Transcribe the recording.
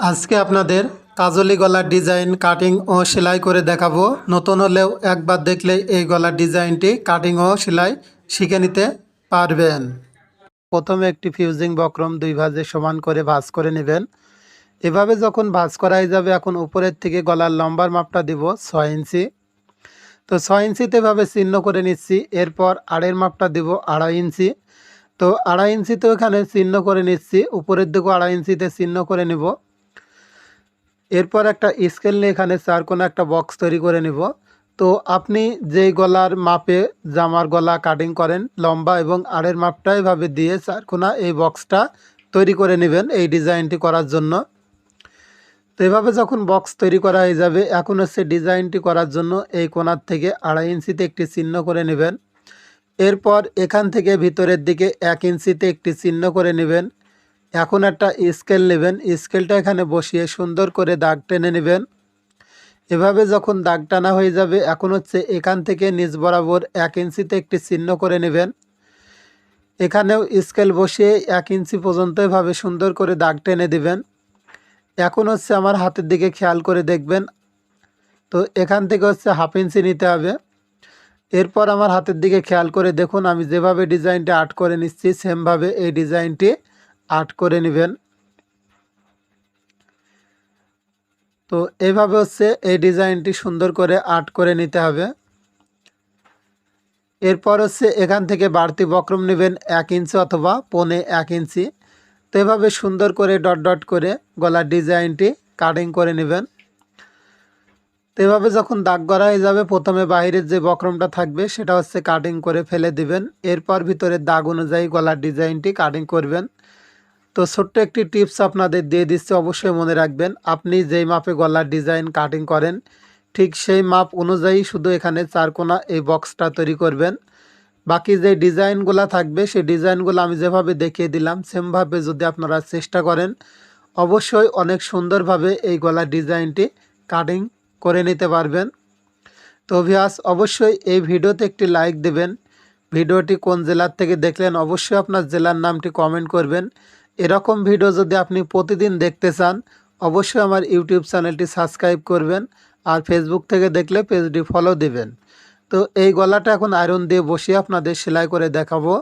আজকে আপনাদের কাজলি গলার ডিজাইন, কাটিং ও সেলাই করে দেখাবো। নতুন হলেও একবার দেখলে এই গলার ডিজাইনটি, কাটিং ও সেলাই শিখে নিতে পারবেন। প্রথমে একটি ফিউজিং বক্রম দুই ভাজে সমান করে ভাঁজ করে নেবেন। এভাবে যখন ভাঁজ করাই যাবে, এখন উপরের থেকে গলার লম্বার মাপটা দিব ছয় ইঞ্চি। তো ছয় ইঞ্চিতে এভাবে চিহ্ন করে নিচ্ছি। এরপর আড়ের মাপটা দিব আড়াই ইঞ্চি। তো আড়াই ইঞ্চিতেও এখানে চিহ্ন করে নিচ্ছি। উপরের দিকেও আড়াই ইঞ্চিতে চিহ্ন করে নিব। এরপর একটা স্কেল নিয়ে এখানে চার কোনো একটা বক্স তৈরি করে নিব। তো আপনি যেই গলার মাপে জামার গলা কাটিং করেন, লম্বা এবং আড়ের মাপটা এভাবে দিয়ে চার কোনা এই বক্সটা তৈরি করে নেবেন এই ডিজাইনটি করার জন্য। তো এভাবে যখন বক্স তৈরি করা হয়ে যাবে এখন হচ্ছে ডিজাইনটি করার জন্য এই কোনার থেকে আড়াই ইঞ্চিতে একটি চিহ্ন করে নেবেন। এরপর এখান থেকে ভিতরের দিকে এক ইঞ্চিতে একটি চিহ্ন করে নেবেন। এখন একটা স্কেল নেবেন স্কেলটা এখানে বসিয়ে সুন্দর করে দাগ টেনে নেবেন। এভাবে যখন দাগ টানা হয়ে যাবে, এখন হচ্ছে এখান থেকে নিচ বরাবর এক ইঞ্চিতে একটি চিহ্ন করে নেবেন। এখানেও স্কেল বসিয়ে এক ইঞ্চি পর্যন্ত এভাবে সুন্দর করে দাগ টেনে দিবেন। এখন হচ্ছে আমার হাতের দিকে খেয়াল করে দেখবেন। তো এখান থেকে হচ্ছে হাফ ইঞ্চি নিতে হবে। এরপর আমার হাতের দিকে খেয়াল করে দেখুন, আমি যেভাবে ডিজাইনটি আর্ট করে নিচ্ছি সেমভাবে এই ডিজাইনটি আর্ট করে নেবেন। তো এইভাবে হচ্ছে এই ডিজাইনটি সুন্দর করে আর্ট করে নিতে হবে। এরপর হচ্ছে এখান থেকে বাড়তি বক্রম নেবেন এক ইঞ্চি অথবা পনে এক ইঞ্চি। তো এভাবে সুন্দর করে ডট ডট করে গলার ডিজাইনটি কাটিং করে নেবেন। তো এভাবে যখন দাগ করা হয়ে যাবে, প্রথমে বাইরের যে বক্রমটা থাকবে সেটা হচ্ছে কাটিং করে ফেলে দিবেন। এরপর ভিতরে দাগ অনুযায়ী গলার ডিজাইনটি কাটিং করবেন। তো ছোট্ট একটি টিপস আপনাদের দিয়ে দিচ্ছি, অবশ্যই মনে রাখবেন। আপনি যেই মাপে গলার ডিজাইন কাটিং করেন, ঠিক সেই মাপ অনুযায়ী শুধু এখানে চারকোনা এই বক্সটা তৈরি করবেন। বাকি যে ডিজাইনগুলো থাকবে, সেই ডিজাইনগুলো আমি যেভাবে দেখিয়ে দিলাম সেমভাবে যদি আপনারা চেষ্টা করেন, অবশ্যই অনেক সুন্দরভাবে এই গলার ডিজাইনটি কাটিং করে নিতে পারবেন। তো ভিয়াস অবশ্যই এই ভিডিওতে একটি লাইক দেবেন। ভিডিওটি কোন জেলার থেকে দেখলেন, অবশ্যই আপনার জেলার নামটি কমেন্ট করবেন। এরকম ভিডিও যদি আপনি প্রতিদিন দেখতে চান, অবশ্যই আমার ইউটিউব চ্যানেলটি সাবস্ক্রাইব করবেন আর ফেসবুক থেকে দেখলে পেজটি ফলো দিবেন। তো এই গলাটা এখন আয়রন দিয়ে বসিয়ে আপনাদের সেলাই করে দেখাবো।